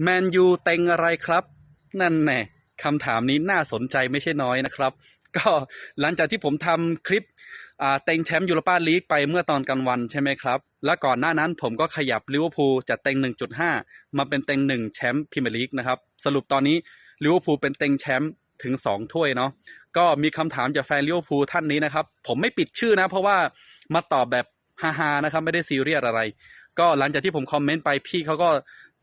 แมนยูเต็งอะไรครับ นั่นแน่คำถามนี้น่าสนใจไม่ใช่น้อยนะครับ ก็หลังจากที่ผมทำคลิปเต็งแชมป์ยูโรปาลีกไปเมื่อตอนกลางวันใช่ไหมครับ และก่อนหน้านั้นผมก็ขยับลิเวอร์พูลจากเต็ง 1.5 มาเป็นเต็ง 1 แชมป์พรีเมียร์ลีกนะครับ สรุปตอนนี้ลิเวอร์พูลเป็นเต็งแชมป์ถึง 2 ถ้วยเนาะก็มีคำถามจากแฟนลิเวอร์พูลท่านนี้นะครับ ผมไม่ปิดชื่อนะ เพราะว่ามาตอบแบบฮาๆนะครับไม่ได้ซีเรียสอะไร ก็หลังจากที่ผมคอมเมนต์ไปพี่เขาก็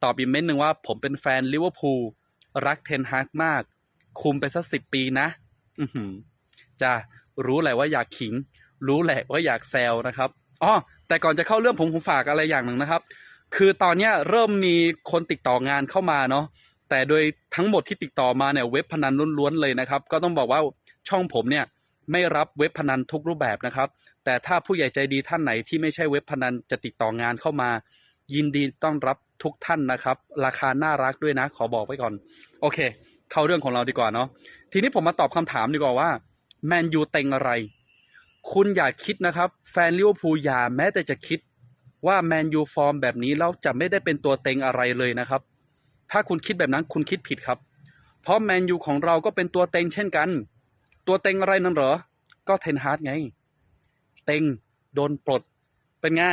ตอบอีกเมนต์หนึ่งว่าผมเป็นแฟนลิเวอร์พูลรักเทนฮากมาก คุมไปสักสิบปีนะ อือหือจะรู้แหละว่าอยากขิง รู้แหละว่าอยากแซวนะครับอ๋อแต่ก่อนจะเข้าเรื่องผมผมฝากอะไรอย่างหนึ่งนะครับ คือตอนเนี้ยเริ่มมีคนติดต่องานเข้ามาเนาะแต่โดยทั้งหมดที่ติดต่อมาเนี่ยเว็บพนันล้วนๆเลยนะครับ ก็ต้องบอกว่าช่องผมเนี่ยไม่รับเว็บพนันทุกรูปแบบนะครับ แต่ถ้าผู้ใหญ่ใจดีท่านไหนที่ไม่ใช่เว็บพนันจะติดต่องานเข้ามา ยินดีต้อนรับ ทุกท่านนะครับ ราคาน่ารักด้วยนะ ขอบอกไว้ก่อน โอเค เข้าเรื่องของเราดีกว่าเนาะทีนี้ผมมาตอบคำถามดีกว่าว่าแมนยูเต็งอะไร คุณอย่าคิดนะครับ แฟนลิเวอร์พูลอย่าแม้แต่จะคิดว่าแมนยูฟอร์มแบบนี้แล้วจะไม่ได้เป็นตัวเต็งอะไรเลยนะครับ ถ้าคุณคิดแบบนั้นคุณคิดผิดครับ เพราะแมนยูของเราก็เป็นตัวเต็งเช่นกัน ตัวเต็งอะไรนั่นเหรอ ก็เทนฮาร์ดไง เต็งโดนปลด เป็นไง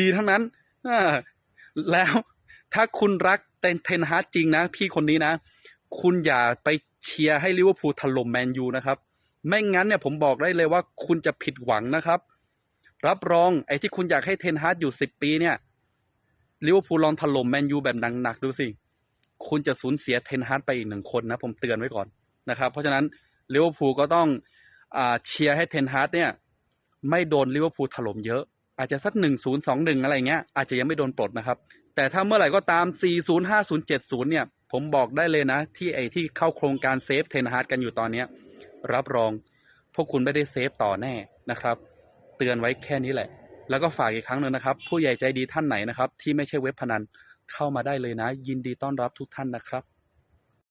ดีๆ ทั้งนั้น แล้วถ้าคุณรักเทนเทนฮาร์จริงนะ พี่คนนี้นะ คุณอย่าไปเชียร์ให้ลิเวอร์พูลถล่มแมนยูนะครับไม่งั้นเนี่ยผมบอกได้เลยว่าคุณจะผิดหวังนะครับ รับรองไอ้ที่คุณอยากให้เทนฮาร์ดอยู่สิบปีเนี่ยลิเวอร์พูลลองถล่มแมนยูแบบหนักๆดูสิ คุณจะสูญเสียเทนฮาร์ดไปอีกหนึ่งคนนะ ผมเตือนไว้ก่อนนะครับ เพราะฉะนั้นลิเวอร์พูลก็ต้องอเชียร์ให้เทนฮาร์ดเนี่ย ไม่โดนลิเวอร์พูลถล่มเยอะ อาจจะสักหนึ่งศูนย์สองหนึ่งอะไรเงี้ยอาจจะยังไม่โดนปลดนะครับ แต่ถ้าเมื่อไหร่ก็ตาม40 50 70เนี่ย ผมบอกได้เลยนะ ที่ไอที่เข้าโครงการเซฟเทนฮาร์ดกันอยู่ตอนเนี้ย รับรองพวกคุณไม่ได้เซฟต่อแน่นะครับ เตือนไว้แค่นี้แหละ แล้วก็ฝากอีกครั้งหนึ่งนะครับ ผู้ใหญ่ใจดีท่านไหนนะครับ ที่ไม่ใช่เว็บพนันเข้ามาได้เลยนะ ยินดีต้อนรับทุกท่านนะครับ